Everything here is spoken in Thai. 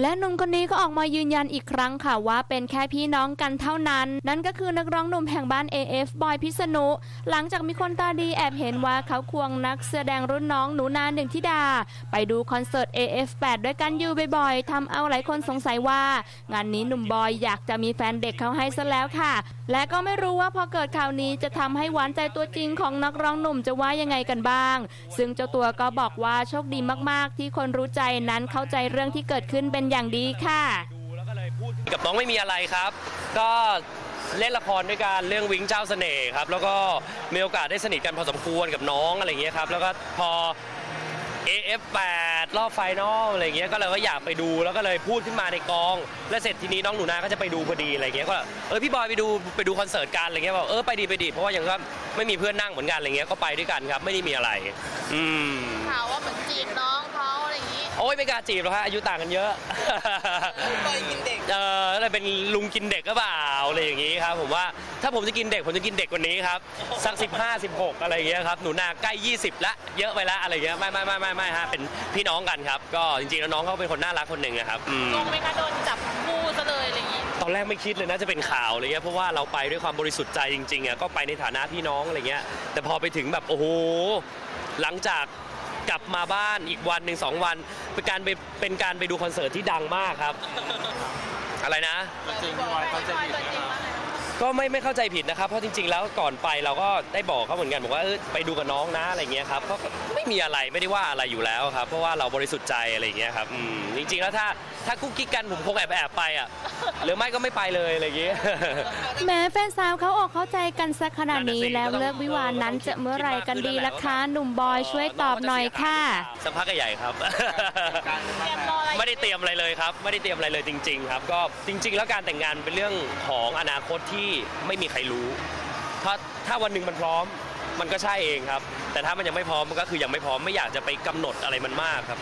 และหนุ่มคนนี้ก็ออกมายืนยันอีกครั้งค่ะว่าเป็นแค่พี่น้องกันเท่านั้น นั่นก็คือนักร้องหนุ่มแห่งบ้าน AF บอยพิษณุหลังจากมีคนตาดีแอบเห็นว่าเขาควงนักแสดงรุ่นน้องหนูนาหนึ่งทิดา ไปดูคอนเสิร์ต AF8 ด้วยกันอยู่บ่อยๆทำเอาหลายคนสงสัยว่า งานนี้หนุ่มบอยอยากจะมีแฟนเด็กเขาให้ซะแล้วค่ะ และก็ไม่รู้ว่าพอเกิดข่าวนี้จะทำให้หวานใจตัวจริงของนักร้องหนุ่มจะว่ายังไงกันบ้าง ซึ่งเจ้าตัวก็บอกว่าโชคดีมากๆ ที่คนรู้ใจนั้นเข้าใจเรื่องที่เกิดขึ้นเป็นอย่างดีค่ะดูแล้วก็เลยพูดกับน้องไม่มีอะไรครับ ก็เล่นละครด้วยกันเรื่องวิ้งเจ้าเสน่ห์ครับ แล้วก็มีโอกาสได้สนิทกันพอสมควรกับน้องอะไรอย่างเงี้ยครับ แล้วก็พอ AF8 รอบไฟนอลอะไรอย่างเงี้ยก็เลยก็อยากไปดูแล้วก็เลยพูดขึ้นมาในกอง แล้วเสร็จทีนี้น้องหนูนาก็จะไปดูพอดีอะไรอย่างเงี้ยก็เออพี่บอยไปดูไปดูคอนเสิร์ตกันอะไรเงี้ยบอกเออไปดีไปดีเพราะว่ายังก็ไม่มีเพื่อนนั่งเหมือนกันอะไรเงี้ยก็ไปด้วยกันครับไม่ได้มีอะไร อืมข่าวว่าเหมือนจีบน้องเขาอะไรอย่างนี้ โอ้ยไม่กล้าจีบหรอกฮะอายุต่างกันเยอะบอยกินเด็ก เอออะไรเป็นลุงกินเด็กก็เปล่าอะไรอย่างงี้ครับ ผมว่าถ้าผมจะกินเด็กผมจะกินเด็กกว่านี้ครับสัก15 16 อะไรอย่างเงี้ยครับหนูนาใกล้ 20 ละเยอะไปละอะไรอย่างเงี้ยไม่ไม่ไม่ไม่ไม่ฮะเป็นพี่น้องกันครับ ก็จริงๆแล้วน้องเขาเป็นคนน่ารักคนหนึ่งนะครับอืม งงไหมคะโดนจับคู่ซะเลยอะไรอย่างนี้ ตอนแรกไม่คิดเลยนะจะเป็นข่าวอะไรเงี้ยเพราะว่าเราไปด้วยความบริสุทธิ์ใจจริงๆอะก็ไปในฐานะพี่น้องอะไรเงี้ยแต่พอไปถึงแบบโอ้โหหลังจาก กลับมาบ้านอีกวันหนึ่งสองวันเป็นการไปเป็นการไปดูคอนเสิร์ตที่ดังมากครับ อะไรนะจริงพี่บอยเขาจะผิดไหม ก็ไม่ไม่เข้าใจผิดนะครับ เพราะจริง ๆ แล้วก่อนไปเราก็ได้บอกเขาเหมือนกันบอกว่าเออไปดูกับน้องนะอะไรเงี้ยครับเขาก็ไม่มีอะไรไม่ได้ว่าอะไรอยู่แล้วครับ เพราะว่าเราบริสุทธิ์ใจอะไรอย่างเงี้ยครับอืมจริง ๆ แล้วถ้าถ้ากุ๊กกิ๊กกันผมคงแอบแอบไปอะหรือไม่ก็ไม่ไปเลยอะไรอย่างเงี้ย แม้แฟนสาวเขาอกเข้าใจกันสักขนาดนี้นั่นน่ะสิแล้วเลิกวิวาห์นั้นจะเมื่อไหรกันดีล่ะคะหนุ่มบอยช่วยตอบหน่อยค่ะ สักพักใหญ่ครับ เตรียมรออะ ไม่ได้เตรียมอะไรเลยครับ ไม่ได้เตรียมอะไรเลยจริง ๆ ครับ ก็จริง ๆ แล้วการแต่งงานเป็นเรื่องของอนาคตที่ไม่มีใครรู้ ถ้าถ้าวันหนึ่งมันพร้อมมันก็ใช่เองครับ แต่ถ้ามันยังไม่พร้อมมันก็คือยังไม่พร้อมไม่อยากจะไปกำหนดอะไรมันมากครับ